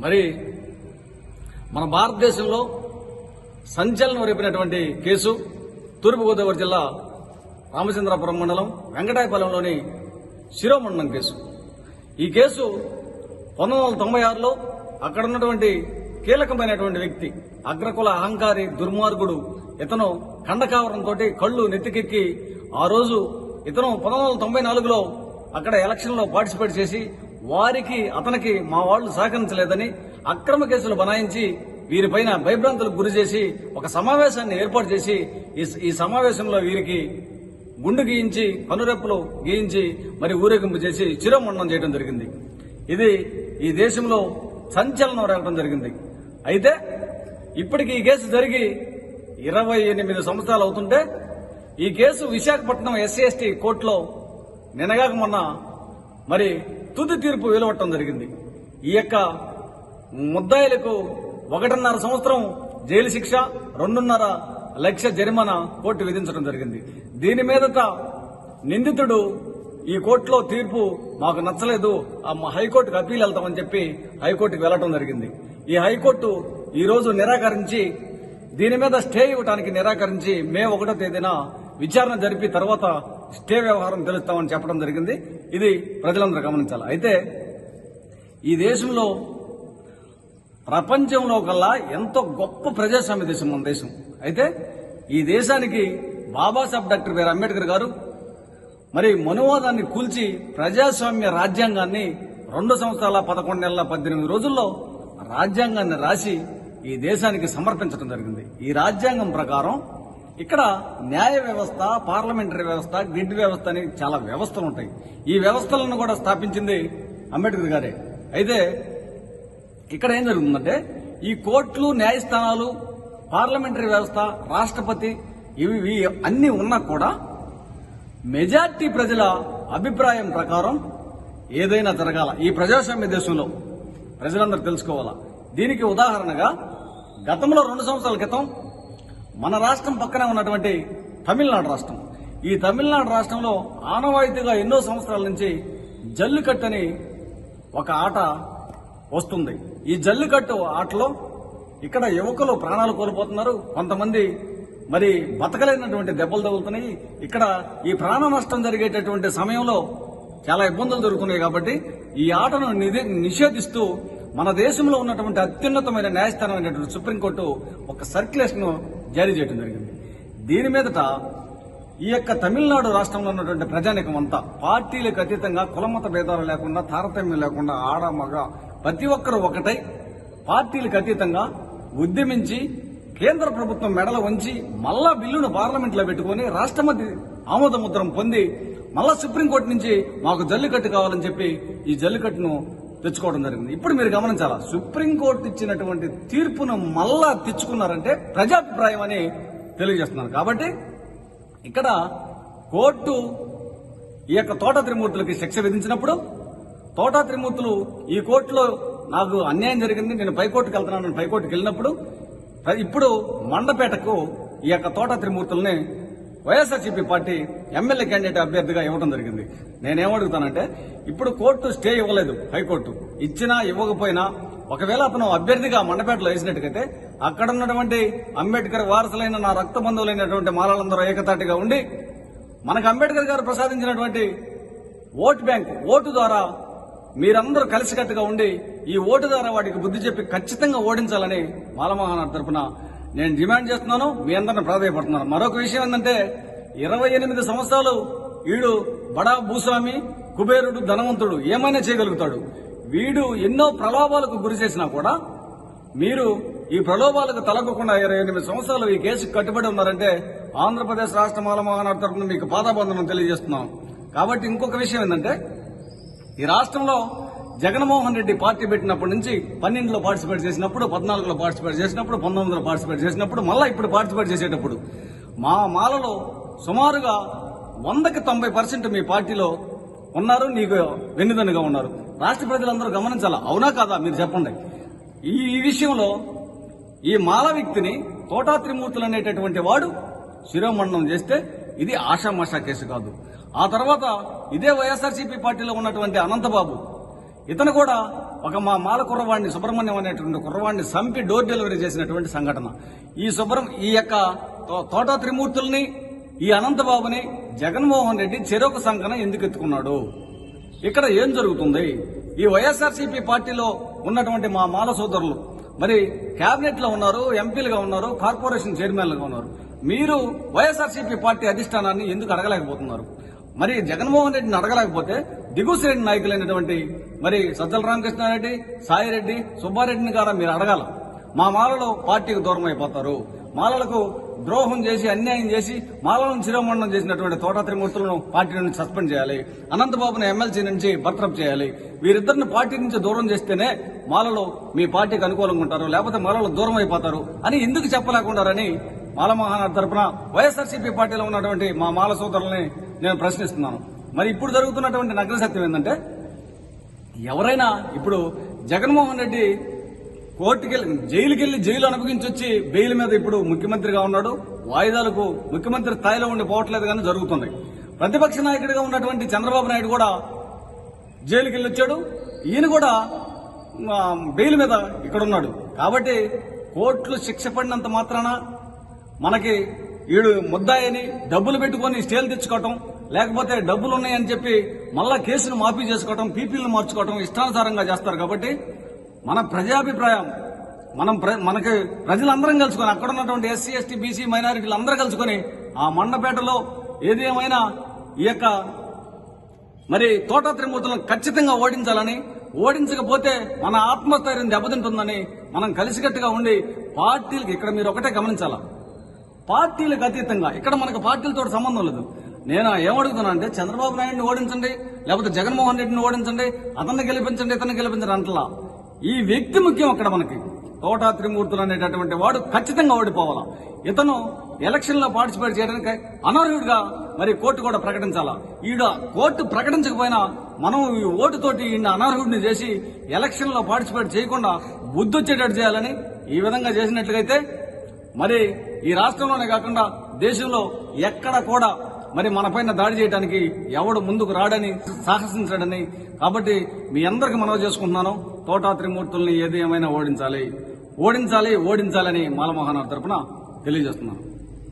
మరి మన భారతదేశంలో సంచలనం రేపినటువంటి కేసు తూర్పుగోదావరి జిల్లా రామచంద్రాపురం మండలం వెంకటాయపాలెంలోని శిరోమండలం కేసు. ఈ కేసు పంతొమ్మిది వందల తొంభై ఆరులో అక్కడ ఉన్నటువంటి కీలకమైనటువంటి వ్యక్తి అగ్రకుల అహంకారి దుర్మార్గుడు ఇతను ఖండకావరంతో కళ్ళు నెత్తికెక్కి ఆ రోజు ఇతను పంతొమ్మిది వందల తొంభై నాలుగులో అక్కడ ఎలక్షన్లో పార్టిసిపేట్ చేసి వారికి అతనికి మా వాళ్ళు సహకరించలేదని అక్రమ కేసులు బనాయించి వీరిపైన భయభ్రాంతులకు గురి చేసి ఒక సమావేశాన్ని ఏర్పాటు చేసి ఈ- సమావేశంలో వీరికి గుండు గీయించి కనురెప్పలు గీయించి మరి ఊరేగింపు చేసి చిరమండనం చేయడం జరిగింది. ఇది ఈ దేశంలో సంచలనం రేపడం జరిగింది. అయితే ఇప్పటికి ఈ కేసు జరిగి ఇరవై ఎనిమిది సంవత్సరాలు అవుతుంటే ఈ కేసు విశాఖపట్నం ఎస్సీ ఎస్టీ కోర్టులో నినగాక మొన్న మరి తుది తీర్పు వెలువట్టడం జరిగింది. ఈ యొక్క ముద్దాయిలకు ఒకటిన్నర సంవత్సరం జైలు శిక్ష రెండున్నర లక్ష జరిమానా కోర్టు విధించడం జరిగింది. దీని మీదట నిందితుడు ఈ కోర్టులో తీర్పు మాకు నచ్చలేదు ఆ హైకోర్టుకు అప్పీల్ వెళ్తామని చెప్పి హైకోర్టుకు వెళ్ళడం జరిగింది. ఈ హైకోర్టు ఈ రోజు నిరాకరించి దీని మీద స్టే ఇవ్వడానికి నిరాకరించి మే ఒకటో తేదీన విచారణ జరిపి తర్వాత స్టే వ్యవహారం తెలుస్తామని చెప్పడం జరిగింది. ఇది ప్రజలందరూ గమనించాలి. అయితే ఈ దేశంలో ప్రపంచంలో కల్లా ఎంతో గొప్ప ప్రజాస్వామ్య దేశం మన దేశం. అయితే ఈ దేశానికి బాబాసాహెబ్ డాక్టర్ బిఆర్ అంబేద్కర్ గారు మరి మనువాదాన్ని కూల్చి ప్రజాస్వామ్య రాజ్యాంగాన్ని రెండు సంవత్సరాల పదకొండు నెలల పద్దెనిమిది రోజుల్లో రాజ్యాంగాన్ని రాసి ఈ దేశానికి సమర్పించడం జరిగింది. ఈ రాజ్యాంగం ప్రకారం ఇక్కడ న్యాయ వ్యవస్థ పార్లమెంటరీ వ్యవస్థ గ్రిడ్ వ్యవస్థ అని చాలా వ్యవస్థలు ఉంటాయి. ఈ వ్యవస్థలను కూడా స్థాపించింది అంబేద్కర్ గారే. అయితే ఇక్కడ ఏం జరుగుతుందంటే ఈ కోర్టులు న్యాయస్థానాలు పార్లమెంటరీ వ్యవస్థ రాష్ట్రపతి ఇవి ఇవి అన్ని ఉన్నా కూడా మెజార్టీ ప్రజల అభిప్రాయం ప్రకారం ఏదైనా జరగాల. ఈ ప్రజాస్వామ్య దేశంలో ప్రజలందరూ తెలుసుకోవాలా. దీనికి ఉదాహరణగా గతంలో రెండు సంవత్సరాల క్రితం మన రాష్ట్రం పక్కనే ఉన్నటువంటి తమిళనాడు రాష్ట్రం. ఈ తమిళనాడు రాష్ట్రంలో ఆనవాయితీగా ఎన్నో సంవత్సరాల నుంచి జల్లికట్టని ఒక ఆట వస్తుంది. ఈ జల్లికట్టు ఆటలో ఇక్కడ యువకులు ప్రాణాలు కోల్పోతున్నారు. కొంతమంది మరి బతకలేనటువంటి దెబ్బలు తగులుతున్నాయి. ఇక్కడ ఈ ప్రాణ నష్టం జరిగేటటువంటి సమయంలో చాలా ఇబ్బందులు జరుగుతున్నాయి కాబట్టి ఈ ఆటను నిషేధిస్తూ మన దేశంలో ఉన్నటువంటి అత్యున్నతమైన న్యాయస్థానం అయినటువంటి సుప్రీంకోర్టు ఒక సర్క్యులేషన్ జారీ చేయడం జరిగింది. దీని మీదట ఈ యొక్క తమిళనాడు రాష్ట్రంలో ఉన్నటువంటి ప్రజానికం అంతా పార్టీలకు అతీతంగా కులమత భేదాలు లేకుండా తారతమ్యం లేకుండా ఆడ మగ ప్రతి ఒక్కరూ ఒకటై పార్టీలకు అతీతంగా ఉద్యమించి కేంద్ర ప్రభుత్వం మెడల వంచి మళ్ళా బిల్లును పార్లమెంట్లో పెట్టుకుని రాష్ట్రపతి ఆమోదముద్రం పొంది మళ్ళా సుప్రీంకోర్టు నుంచి మాకు జల్లికట్టు కావాలని చెప్పి ఈ జల్లికట్టును తెచ్చుకోవడం జరిగింది. ఇప్పుడు మీరు గమనించాలా? సుప్రీంకోర్టు ఇచ్చినటువంటి తీర్పును మళ్ళా తెచ్చుకున్నారంటే ప్రజాభిప్రాయం అని తెలియజేస్తున్నారు. కాబట్టి ఇక్కడ కోర్టు ఈ యొక్క తోట త్రిమూర్తులకి శిక్ష విధించినప్పుడు తోట త్రిమూర్తులు ఈ కోర్టులో నాకు అన్యాయం జరిగింది నేను పైకోర్టుకు వెళ్తున్నాను పైకోర్టుకు వెళ్ళినప్పుడు ఇప్పుడు మండపేటకు ఈ యొక్క తోట త్రిమూర్తుల్ని వైఎస్ఆర్సీపీ పార్టీ ఎమ్మెల్యే క్యాండిడేట్ అభ్యర్థిగా ఇవ్వడం జరిగింది. నేనేమడుగుతానంటే ఇప్పుడు కోర్టు స్టే ఇవ్వలేదు హైకోర్టు. ఇచ్చినా ఇవ్వకపోయినా ఒకవేళ అతను అభ్యర్థిగా మండపేటలో వేసినట్టుకైతే అక్కడ ఉన్నటువంటి అంబేద్కర్ వారసులైన నా రక్త బంధువులైనటువంటి మాలలందరూ ఏకతాటిగా ఉండి మనకు అంబేద్కర్ గారు ప్రసాదించినటువంటి ఓటు బ్యాంక్ ఓటు ద్వారా మీరందరూ కలిసికట్టుగా ఉండి ఈ ఓటు ద్వారా వాటికి బుద్ధి చెప్పి ఖచ్చితంగా ఓడించాలని మాలమహానాడు తరపున నేను డిమాండ్ చేస్తున్నాను మీ అందరిని ప్రాధాయపడుతున్నాను మరొక విషయం ఏంటంటే ఇరవై ఎనిమిది సంవత్సరాలు వీడు బడా భూస్వామి కుబేరుడు ధనవంతుడు ఏమైనా చేయగలుగుతాడు. వీడు ఎన్నో ప్రలోభాలకు గురి చేసినా కూడా మీరు ఈ ప్రలోభాలకు తలగకుండా ఇరవై ఎనిమిది సంవత్సరాలు ఈ కేసుకు కట్టుబడి ఉన్నారంటే ఆంధ్రప్రదేశ్ రాష్ట్ర మాల తరఫున మీకు పాదాబంధనం తెలియజేస్తున్నాం. కాబట్టి ఇంకొక విషయం ఏంటంటే ఈ రాష్ట్రంలో జగన్మోహన్ రెడ్డి పార్టీ పెట్టినప్పటి నుంచి పన్నెండులో పార్టిసిపేట్ చేసినప్పుడు పద్నాలుగులో పార్టిసిపేట్ చేసినప్పుడు పంతొమ్మిదిలో పార్టిసిపేట్ చేసినప్పుడు మళ్ళీ ఇప్పుడు పార్టిసిపేట్ చేసేటప్పుడు. మా మాలలో సుమారుగా వందకి తొంభై పర్సెంట్ మీ పార్టీలో ఉన్నారు నీకు వెన్నుదన్నుగా ఉన్నారు. రాష్ట్ర ప్రజలందరూ గమనించాలా? అవునా కాదా? మీరు చెప్పండి. ఈ ఈ విషయంలో ఈ మాల వ్యక్తిని తోటా త్రిమూర్తులు అనేటటువంటి వాడు శిరోమండనం చేస్తే ఇది ఆషామాషా కేసు కాదు. ఆ తర్వాత ఇదే వైఎస్ఆర్సీపీ పార్టీలో ఉన్నటువంటి అనంతబాబు ఇతను కూడా ఒక మా మాల కుర్రవాడిని సుబ్రహ్మణ్యం అనేటువంటి కుర్రవాడిని సంపి డోర్ డెలివరీ చేసినటువంటి సంఘటన. ఈ సుబ్రహ్మ ఈ యొక్క తోటా త్రిమూర్తుల్ని ఈ అనంతబాబుని జగన్మోహన్ రెడ్డి చెరొక సంఘన ఎందుకు ఎత్తుకున్నాడు? ఇక్కడ ఏం జరుగుతుంది? ఈ వైఎస్ఆర్సీపీ పార్టీలో ఉన్నటువంటి మా మాల సోదరులు మరి కేబినెట్లో ఉన్నారు ఎంపీలుగా ఉన్నారు కార్పొరేషన్ చైర్మన్లుగా ఉన్నారు. మీరు వైఎస్ఆర్సీపీ పార్టీ అధిష్టానాన్ని ఎందుకు అడగలేకపోతున్నారు? మరి జగన్మోహన్ రెడ్డిని అడగలేకపోతే దిగువ శ్రేణి నాయకులైనటువంటి మరి సజ్జల రామకృష్ణారెడ్డి సాయిరెడ్డి సుబ్బారెడ్డిని కూడా మీరు అడగాల. మా మాలలో పార్టీకి దూరం అయిపోతారు. మాలలకు ద్రోహం చేసి అన్యాయం చేసి మాలను శిరోమండనం చేసినటువంటి తోట త్రిమూర్తులను పార్టీ నుండి సస్పెండ్ చేయాలి. అనంతబాబును ఎమ్మెల్సీ నుంచి బర్తరఫ్ చేయాలి. వీరిద్దరిని పార్టీ నుంచి దూరం చేస్తేనే మాలలో మీ పార్టీకి అనుకూలంగా ఉంటారు లేకపోతే మాలలో దూరం అయిపోతారు అని ఎందుకు చెప్పలేకుండారని మాల మహానాడు తరపున వైఎస్ఆర్సీపీ పార్టీలో ఉన్నటువంటి మా మాల సోదరుల్ని నేను ప్రశ్నిస్తున్నాను. మరి ఇప్పుడు జరుగుతున్నటువంటి నగ్న సత్యం ఏంటంటే ఎవరైనా ఇప్పుడు జగన్మోహన్ రెడ్డి కోర్టుకెళ్ళి జైలుకి జైలు అనుభవించి వచ్చి బెయిల్ మీద ఇప్పుడు ముఖ్యమంత్రిగా ఉన్నాడు. వాయిదాలకు ముఖ్యమంత్రి స్థాయిలో ఉండి పోవట్లేదు కానీ జరుగుతుంది. ప్రతిపక్ష నాయకుడిగా ఉన్నటువంటి చంద్రబాబు నాయుడు కూడా జైలుకి వెళ్ళి వచ్చాడు. ఈయన కూడా బెయిల్ మీద ఇక్కడ ఉన్నాడు కాబట్టి కోర్టులు శిక్ష పడినంత మాత్రాన మనకి వీడు ముద్దాయని డబ్బులు పెట్టుకొని స్టేలు తెచ్చుకోవటం లేకపోతే డబ్బులు ఉన్నాయని చెప్పి మళ్ళా కేసును మాఫీ చేసుకోవటం పీపీలను మార్చుకోవటం ఇష్టానుసారంగా చేస్తారు కాబట్టి మన ప్రజాభిప్రాయం మనం మనకి ప్రజలందరం కలుసుకొని అక్కడ ఉన్నటువంటి ఎస్సీ ఎస్టీ బీసీ మైనారిటీలు అందరూ కలుసుకొని ఆ మండపేటలో ఏది ఏమైనా ఈ యొక్క మరి తోట త్రిమూర్తులను ఖచ్చితంగా ఓడించాలని ఓడించకపోతే మన ఆత్మస్థైర్యం దెబ్బతింటుందని మనం కలిసికట్టుగా ఉండి పార్టీలకు ఇక్కడ మీరు ఒకటే గమనించాలా? పార్టీలకు అతీతంగా. ఇక్కడ మనకు పార్టీలతో సంబంధం లేదు. నేను ఏమడుగుతున్నా అంటే చంద్రబాబు నాయుడిని ఓడించండి లేకపోతే జగన్మోహన్ రెడ్డిని ఓడించండి అతన్ని గెలిపించండి ఇతన్ని గెలిపించండి అంటలా. ఈ వ్యక్తి ముఖ్యం అక్కడ మనకి. తోటా త్రిమూర్తులు అనేటటువంటి వాడు ఖచ్చితంగా ఓడిపోవాలా. ఇతను ఎలక్షన్లో పార్టిసిపేట్ చేయడానికి అనర్హుడిగా మరి కోర్టు కూడా ప్రకటించాలా. ఈడ కోర్టు ప్రకటించకపోయినా మనం ఈ ఓటుతోటి ఈయన అనర్హుడిని చేసి ఎలక్షన్లో పార్టిసిపేట్ చేయకుండా బుద్ధి వచ్చేటట్టు చేయాలని ఈ విధంగా చేసినట్లయితే మరి ఈ రాష్ట్రంలోనే కాకుండా దేశంలో ఎక్కడ కూడా మరి మనపైన దాడి చేయడానికి ఎవడు ముందుకు రాడని సాహసించాడని. కాబట్టి మీ అందరికి మనవి చేసుకుంటున్నాను. తోటా త్రిమూర్తుల్ని ఏది ఏమైనా ఓడించాలి ఓడించాలి ఓడించాలని మాలమోహన్ తరపున తెలియజేస్తున్నాను.